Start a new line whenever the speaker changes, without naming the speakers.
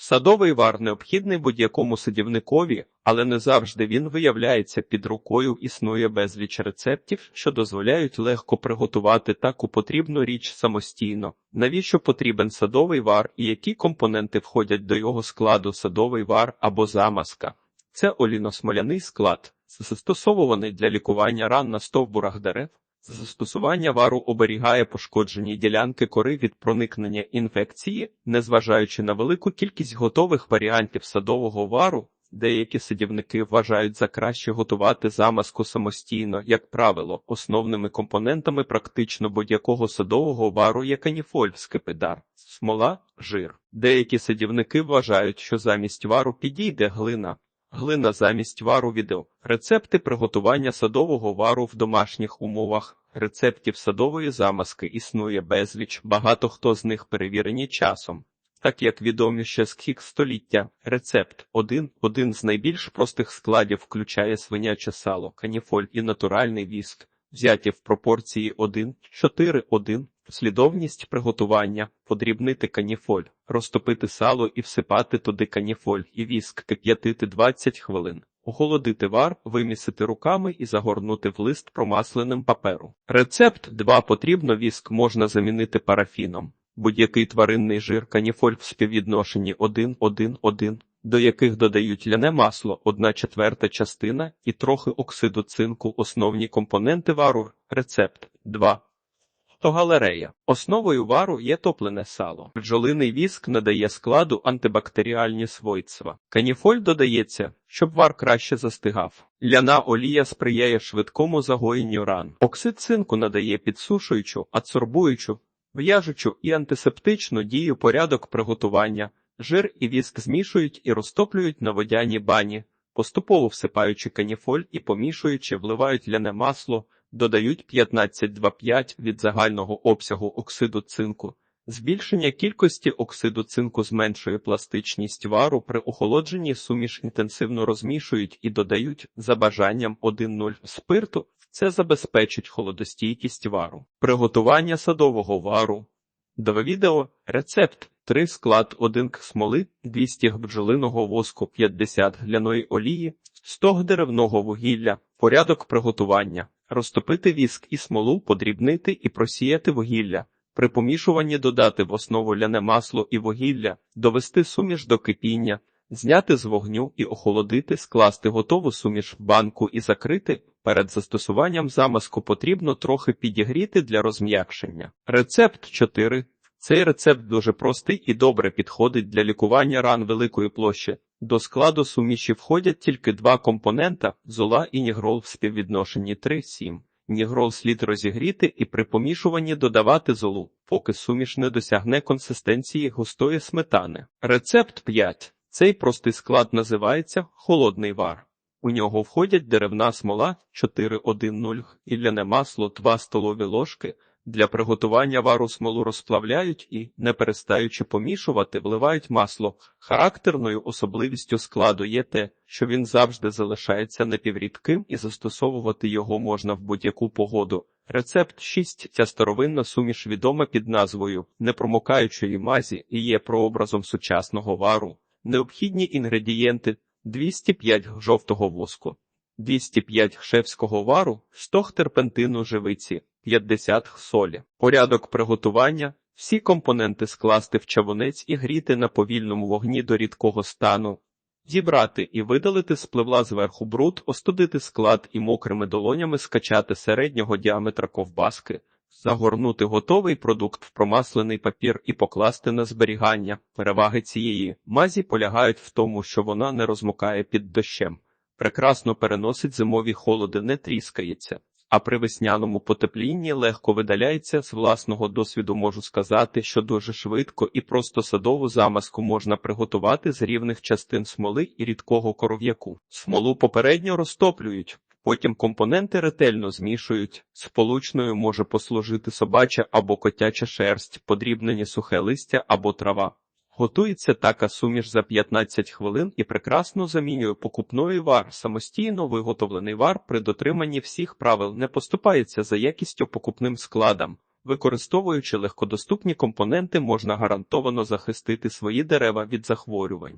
Садовий вар необхідний будь-якому садівникові, але не завжди він виявляється під рукою. Існує безліч рецептів, що дозволяють легко приготувати таку потрібну річ самостійно. Навіщо потрібен садовий вар і які компоненти входять до його складу садовий вар або замазка? Це оліносмоляний склад, застосовуваний для лікування ран на стовбурах дерев. Застосування вару оберігає пошкоджені ділянки кори від проникнення інфекції, незважаючи на велику кількість готових варіантів садового вару. Деякі садівники вважають за краще готувати замазку самостійно, як правило, основними компонентами практично будь-якого садового вару є каніфоль, скипидар, смола, жир. Деякі садівники вважають, що замість вару підійде глина. Глина замість вару відео. Рецепти приготування садового вару в домашніх умовах. Рецептів садової замазки існує безліч, багато хто з них перевірені часом. Так як відомі ще з кік століття, рецепт 1. Один з найбільш простих складів включає свиняче сало, каніфоль і натуральний віск, взяті в пропорції 1, 4, 1. Послідовність приготування подрібнити каніфоль, розтопити сало і всипати туди каніфоль і віск, кип'ятити 20 хвилин. Охолодити вар, вимісити руками і загорнути в лист промасленим паперу. Рецепт 2. Потрібно віск можна замінити парафіном. Будь-який тваринний жир каніфоль в співвідношенні 1-1-1, до яких додають ляне масло, 1 четверта частина і трохи оксиду цинку. Основні компоненти вару. Рецепт 2. То галерея. Основою вару є топлене сало. Бджолиний віск надає складу антибактеріальні свойства. Каніфоль додається, щоб вар краще застигав. Ляна олія сприяє швидкому загоєнню ран. Оксид цинку надає підсушуючу, адсорбуючу, в'яжучу і антисептичну дію порядок приготування. Жир і віск змішують і розтоплюють на водяній бані, поступово всипаючи каніфоль і помішуючи, вливають ляне масло додають 15,25 від загального обсягу оксиду цинку. Збільшення кількості оксиду цинку зменшує пластичність вару при охолодженні суміш інтенсивно розмішують і додають за бажанням 1,0 спирту. Це забезпечить холодостійкість вару. Приготування садового вару. До відео рецепт 3 склад 1 к смоли, 200 г бджолиного воску, 50 гляної олії, 100 г деревного вугілля, порядок приготування. Розтопити віск і смолу, подрібнити і просіяти вугілля. При помішуванні додати в основу ляне масло і вугілля, довести суміш до кипіння, зняти з вогню і охолодити, скласти готову суміш в банку і закрити. Перед застосуванням замазку потрібно трохи підігріти для розм'якшення. Рецепт 4. Цей рецепт дуже простий і добре підходить для лікування ран великої площі. До складу суміші входять тільки два компонента зола і нігрол в співвідношенні 3-7. Нігрол слід розігріти і при помішуванні додавати золу, поки суміш не досягне консистенції густої сметани. Рецепт 5. Цей простий склад називається холодний вар. У нього входять деревна смола 4,1,0 і ляне масло 2 столові ложки. Для приготування вару смолу розплавляють і, не перестаючи помішувати, вливають масло. Характерною особливістю складу є те, що він завжди залишається напіврідким і застосовувати його можна в будь-яку погоду. Рецепт 6. Ця старовинна суміш відома під назвою непромокаючої мазі і є прообразом сучасного вару. Необхідні інгредієнти 205 жовтого воску, 205 шефського вару, 100 терпентину живиці. 50 солі. Порядок приготування. Всі компоненти скласти в чавунець і гріти на повільному вогні до рідкого стану. Зібрати і видалити з пливла зверху бруд, остудити склад і мокрими долонями скачати середнього діаметра ковбаски, загорнути готовий продукт в промаслений папір і покласти на зберігання. Переваги цієї мазі полягають в тому, що вона не розмокає під дощем, прекрасно переносить зимові холоди, не тріскається а при весняному потеплінні легко видаляється з власного досвіду. Можу сказати, що дуже швидко і просто садову замазку можна приготувати з рівних частин смоли і рідкого коров'яку. Смолу попередньо розтоплюють. Потім компоненти ретельно змішують. Сполучною може послужити собача або котяча шерсть, подрібнені сухе листя або трава. Готується така суміш за 15 хвилин і прекрасно замінює покупної вар. Самостійно виготовлений вар при дотриманні всіх правил не поступається за якістю покупним складам. Використовуючи легкодоступні компоненти, можна гарантовано захистити свої дерева від захворювань.